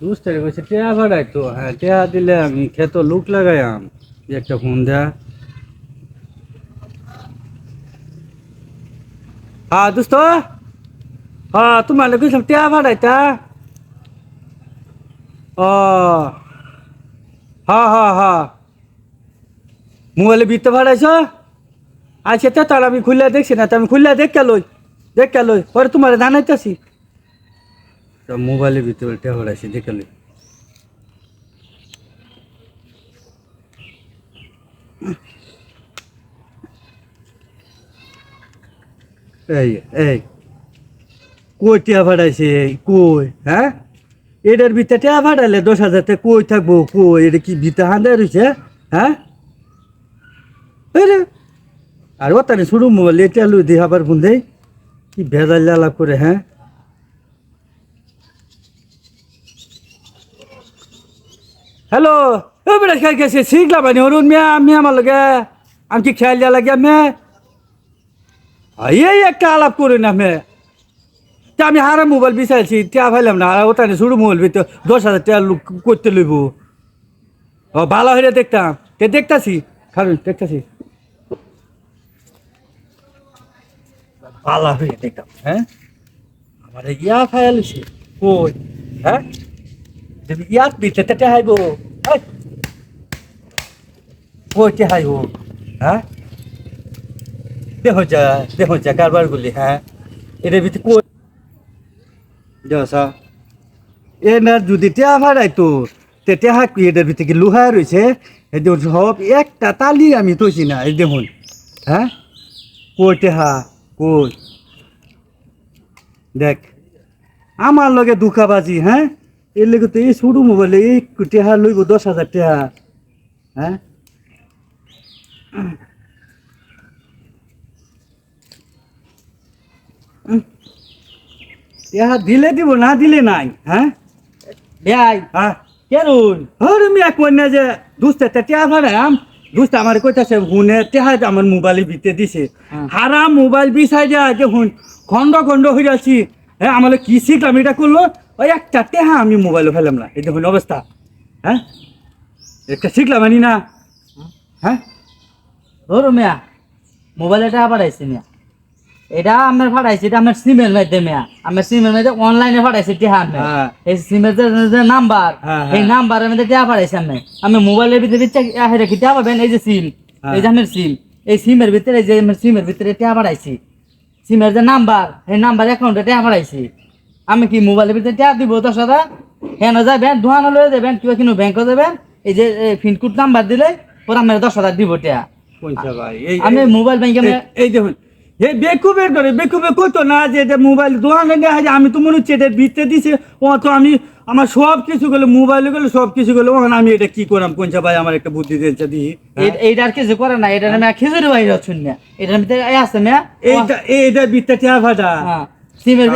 দুস্তারে কইছে, টেয়া ভাড়াই তো হ্যাঁ টেয়া দিলে আমি খেত লুক লাগাইয়াম একটা ফোন দেয়া। হ্যাঁ দোস্ত। হ্যাঁ তোমার কইছিলাম টেয়া ভাড়াইতা ও। হ্যাঁ হ্যাঁ হ্যাঁ। মোবাইলে বিত্ত ভাড়াইছ? আচ্ছা তো তার আমি খুললে দেখছি না, তো আমি খুললে দেখ লই দেখ লই, পরে তোমার জানাইতেছি। তো মোবাইলের ভিতরে টেয়া ভাড়াইছি দেখে এই এই, কই টিয়া ভাড়াইছে কই হ্যাঁ? এটার ভিতরে টিয়া ভাড়াইলে দশ হাজারতে কই থাকব, কই? এটা কি ভিতরে হাঁদা রয়েছে হ্যাঁ? আরে ও তানে শুরু মোবাইল, এটা লুই দিয়ে আবার বুঝে কি ভেজাল লাভ করে হ্যাঁ? হ্যালো ও বেটা খেয়াল গেছে শিখলাম মানে অরুণ মিয়া আমি আমার লগে আমি কি খেয়াল দেওয়া লাগে আমি? এই একটা আলাপ করি না আমি। তা আমি হারা মোবাইল বিচারছি টিয়া ভাইলাম না আর ওটানে শুরু মোবাইল ভিতরে দশ হাজার টাকা লুক করতে লইব। ও ভালো হয়ে দেখতাম। তে দেখতাছি খারুন দেখতাছি। ভালো হয়ে দেখতাম। হ্যাঁ? আমার ইয়া ফাইলছি কই? হ্যাঁ? তুমি ইয়াত বিতে তেতে হাইব কই তে হাইব হ্যাঁ দেখো যা দেখো যা কারবার গুলি হ্যাঁ এটার ভিতরে কই দেওয়া এ না যদি টেয়া ভাড়াইতো তে টেহা কি এটার ভিতরে কি লোহা রয়েছে এই দেখুন সব একটা তালি আমি তৈছি না, এই দেখুন। হ্যাঁ কই টেহা কই দেখ আমার লগে দুঃখাবাজি হ্যাঁ এর লগে তো এই শুরু মোবাইলে এই টেহা লইব দশ হাজার টেহা। হ্যাঁ? টেহা দিলে দিব না দিলে নাই হ্যাঁ? ভাই হ্যাঁ? কেরুন হরে মি এক না যে দুস্তে টেহা ভাড়াম দুস্তে আমার কইতাছে হুনে টেহা আমার মোবাইলে বিতে দিছে। হ্যাঁ। হারা মোবাইল বিছাই দেয়া যে হুন খন্ড খন্ড হয়ে যাচ্ছি হ্যাঁ আমার কি শিখলাম এটা করল? ওই একটা টেহা আমি মোবাইলে ফেলাম না। এই দেখুন অবস্থা। হ্যাঁ? একটা শিখলাম আনি না। হ্যাঁ? ধরো মিয়া মোবাইল এটা পাঠাইছি মিয়া। এটা আমার পাঠাইছি এটা আমার সিমের মধ্যে মিয়া। আমার সিমের মধ্যে অনলাইনে পাঠাইছি টিহা আমি। হ্যাঁ। এই সিমের যে নাম্বার হ্যাঁ, এই হ্যাঁ। নাম্বারের মধ্যে টিহা আমি। আমি মোবাইলের ভিতরে রেখে টিহা পাবেন। এই যে সিম হ্যাঁ। এই যে আমার সিম এই সিমের ভিতরে এই যে আমার সিমের ভিতরে টিহা পাঠাইছি। সিমের যে নাম্বার এই নাম্বার অ্যাকাউন্টে টিহা পাঠাইছি। আমি কি মোবাইলের ভিতরে টিহা দিব দশ হাজার হ্যাঁ যাবেন দোকানে লয়ে যাবেন কিংবা কিনো ব্যাংকে যাবেন এই যে ফিনকুড নাম্বার দিলে পরে আমার দশ হাজার দিব ভাই এই আমি মোবাইল ব্যাংকে এই- দেখুন এই বেকুবের ধরে বেকুবে কইতো না যে এটা মোবাইল দোকানে হয় আমি তো মনে হচ্ছে এটা বিতে দিছে। ও তো আমি আমার সব কিছু গেলো মোবাইলে গেলো সব কিছু গেলো ওখানে আমি এটা কি করলাম কোনটা ভাই আমার একটা বুদ্ধি দিয়েছে দিই এই- এইটার কিছু করে না এটা আমি খিচুড়ি বাইরে হচ্ছুন না। এটার ভিতরে আছে না? এইটা এইটা বিতে টিয়া ভাটা হ্যাঁ। সিমের